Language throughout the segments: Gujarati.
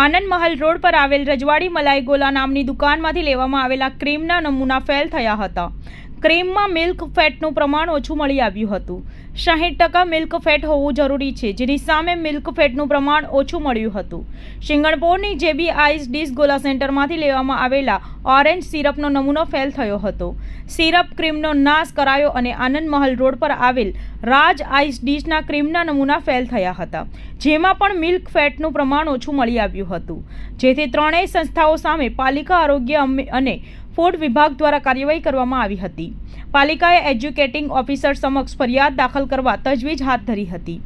આનંદ મહલ રોડ પર આવેલ રજવાડી મલાઈ ગોલા નામની દુકાનમાંથી લેવામાં આવેલા ક્રીમના નમૂના ફેલ થયા હતા. ક્રીમમાં મિલ્ક ફેટનું પ્રમાણ ઓછું મળી આવ્યું હતું. સાહીઠ ટકા મિલ્ક ફેટ હોવું જરૂરી છે, જેની સામે મિલ્ક ફેટનું પ્રમાણ ઓછું મળ્યું હતું. શિંગણપોરની જેબી આઈસ ડીશ ગોલા સેન્ટરમાંથી લેવામાં આવેલા ઓરેન્જ સિરપનો નમૂનો ફેલ થયો હતો. સિરપ ક્રીમનો નાશ કરાયો અને આનંદ મહલ રોડ પર આવેલ રાજ આઈસ ડીશના ક્રીમના નમૂના ફેલ થયા હતા, જેમાં પણ મિલ્ક ફેટનું પ્રમાણ ઓછું મળી આવ્યું હતું. જેથી ત્રણેય સંસ્થાઓ સામે પાલિકા આરોગ્ય અને ફૂડ વિભાગ દ્વારા કાર્યવાહી કરવામાં આવી હતી. પાલિકાએ એજ્યુકેટિંગ ઓફિસર સમક્ષ ફરિયાદ દાખલ કરવા તજવીજ હાથ ધરી હતી.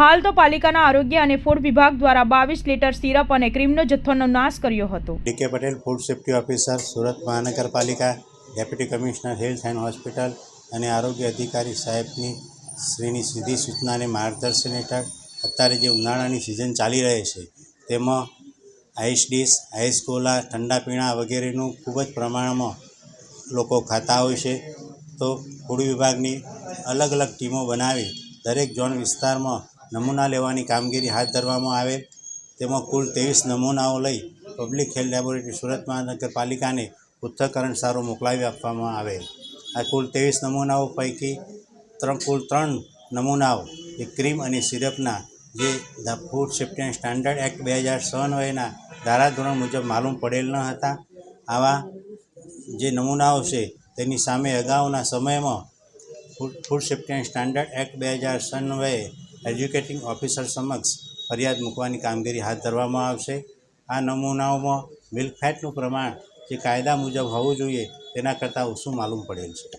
હાલ તો પાલિકાના આરોગ્ય અને ફૂડ વિભાગ દ્વારા બાવીસ લીટર સિરપ અને ક્રીમનો જથ્થોનો નાશ કર્યો હતો. D K Patel, food safety officer, Surat મહાનગરપાલિકા, deputy commissioner, health and hospital અને આરોગ્ય અધિકારી સાહેબની શ્રીની સીધી સૂચના અને માર્ગદર્શન હેઠળ અત્યારે જે ઉનાળાની સિઝન ચાલી રહી છે, તેમાં આઈસ ડીશ, આઈસ ગોલા ઠંડા પીણા વગેરેનું ખૂબ જ પ્રમાણમાં લોકો ખાતા હોય છે. તો ફૂડ વિભાગની અલગ અલગ ટીમો બનાવી દરેક ઝોન વિસ્તારમાં નમૂના લેવાની કામગીરી હાથ ધરવામાં આવે તેમાં કુલ ત્રેવીસ નમૂનાઓ લઈ પબ્લિક હેલ્થ લેબોરેટરી સુરત મહાનગરપાલિકાને પૃથ્થકરણ સારો મોકલાવી આપવામાં આવે આ કુલ ત્રેવીસ નમૂનાઓ પૈકી ત્રણ, કુલ ત્રણ નમૂનાઓ એ ક્રીમ અને સિરપના જે the food safety and standard act બે હજાર છન્નુંના ધારાધોરણ મુજબ માલુમ પડેલ ન હતા. આવા જે નમૂનાઓ છે, તેની સામે અગાઉના સમયમાં food food safety and standard act બે હજાર છન્નુએ એજ્યુકેટિંગ ઓફિસર સમક્ષ ફરિયાદ મૂકવાની કામગીરી હાથ ધરવામાં આવશે. આ નમૂનાઓમાં મિલ્ક ફેટનું પ્રમાણ જે કાયદા મુજબ હોવું જોઈએ, તેના કરતાં ઓછું માલુમ પડેલ છે.